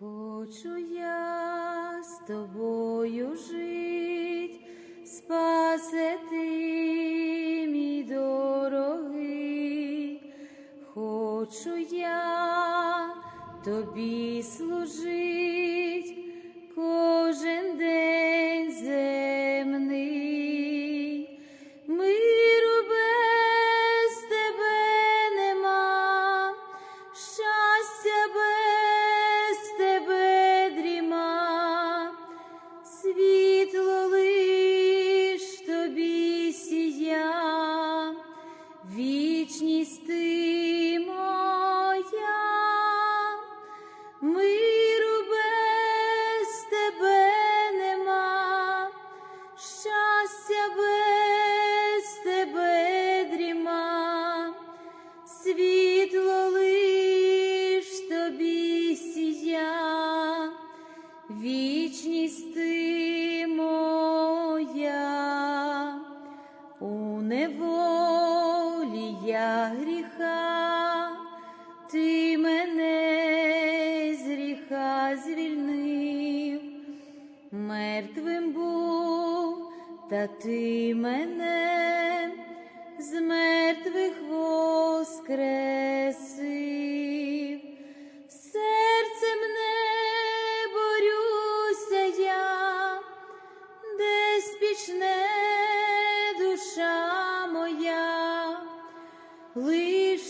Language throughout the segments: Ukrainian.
Хочу я з тобою жить, спасе ти, мій дорогий, хочу я тобі служить неволі я гріха, ти мене з гріха звільнив, мертвим був, та ти мене з мертвих воскресив.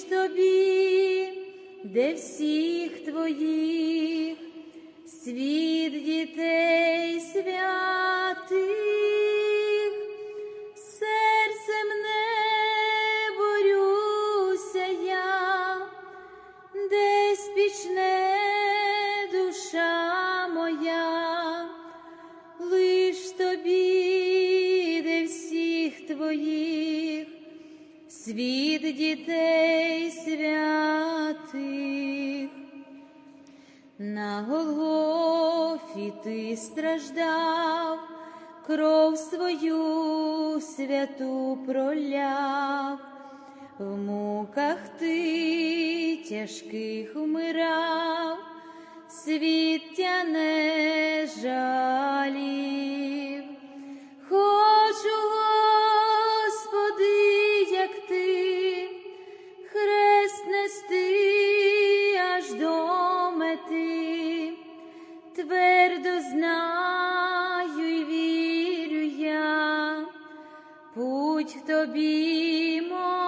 Тобі, де всіх твоїх, світ дітей світ дітей святих. На Голгофі ти страждав, кров свою святу проляв, в муках ти тяжких вмирав, свіття не жалів. Тобі моя,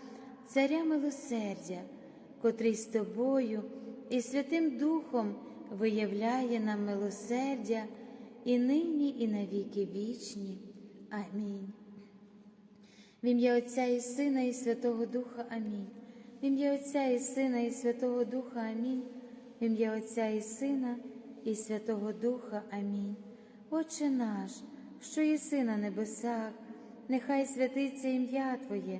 Царя милосердя, котрий з тобою і Святим Духом виявляє нам милосердя і нині, і навіки вічні. Амінь. В ім'я Отця і Сина, і Святого Духа Амінь. В ім'я Отця і Сина, і Святого Духа Амінь. В ім'я Отця і Сина, і Святого Духа Амінь. Отче наш, що єси на небесах, нехай святиться ім'я Твоє,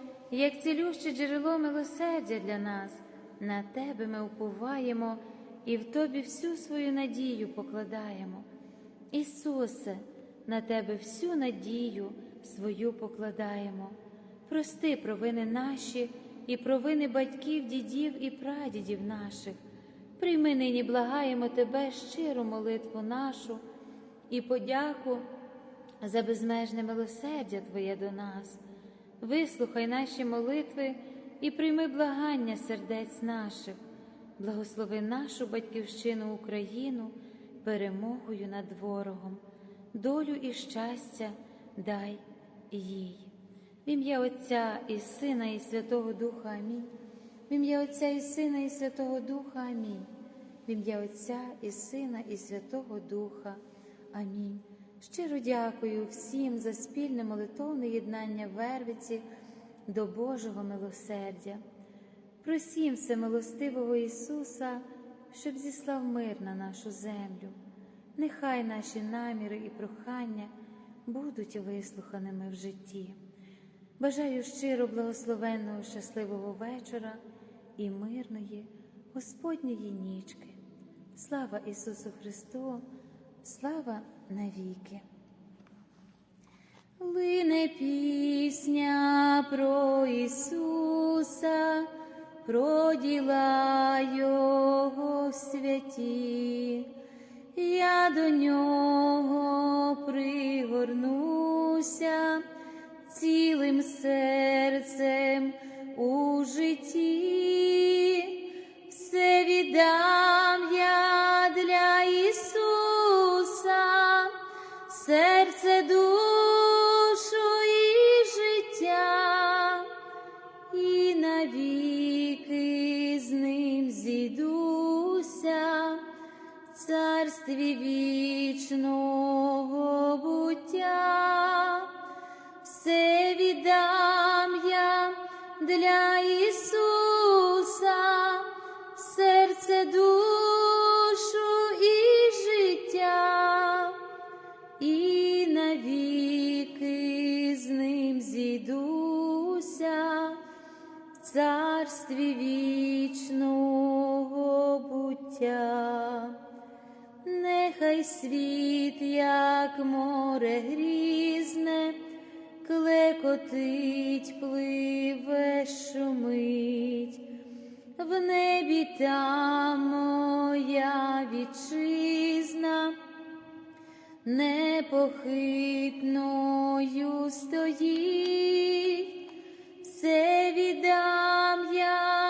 як цілюще джерело милосердя для нас, на тебе ми уповаємо і в Тобі всю свою надію покладаємо. Ісусе, на Тебе всю надію свою покладаємо. Прости провини наші і провини батьків, дідів і прадідів наших. Прийми нині, благаємо Тебе щиру молитву нашу і подяку за безмежне милосердя Твоє до нас вислухай наші молитви і прийми благання сердець наших, благослови нашу батьківщину Україну перемогою над ворогом, долю і щастя дай їй. В ім'я Отця і Сина, і Святого Духа Амінь. В ім'я Отця і Сина, і Святого Духа Амінь. В ім'я Отця і Сина, і Святого Духа. Амінь. Щиро дякую всім за спільне молитовне єднання Вервиці до Божого милосердя. Просім всемилостивого Ісуса, щоб зіслав мир на нашу землю. Нехай наші наміри і прохання будуть вислуханими в житті. Бажаю щиро благословенного, щасливого вечора і мирної Господньої нічки. Слава Ісусу Христу! Слава навіки. Лине пісня про Ісуса, про діла Його святі, я до нього пригорнуся цілим серцем вічного клекотить, пливе, шумить, в небі та моя вітчизна, непохитною стоїть, все віддам я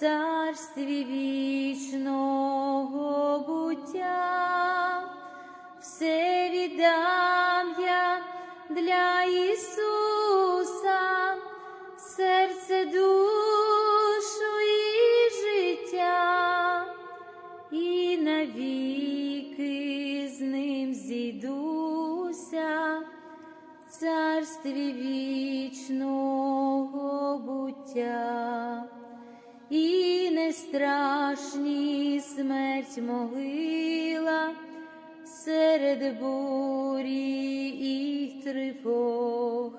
царстві вічного буття, все віддам я для Ісуса, серце, душу і життя, і навіки з ним зійдуся царстві вічного буття, страшні смерть могила серед бурі і тривог.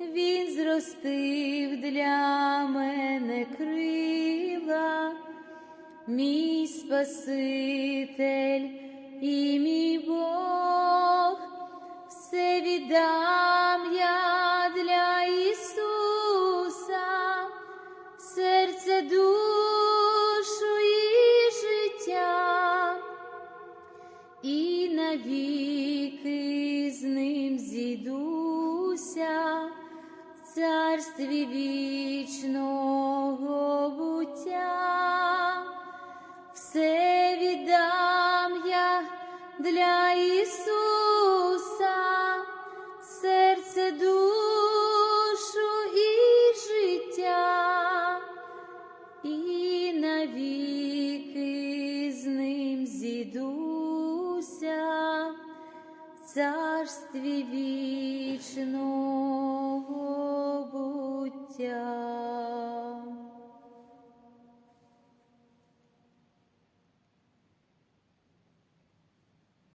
Він зростив для мене крила, мій Спаситель і мій Бог, все віддам я для Ісуса, серце, душу навіки з ним зійдуся в царстві вічного буття, все віддам я для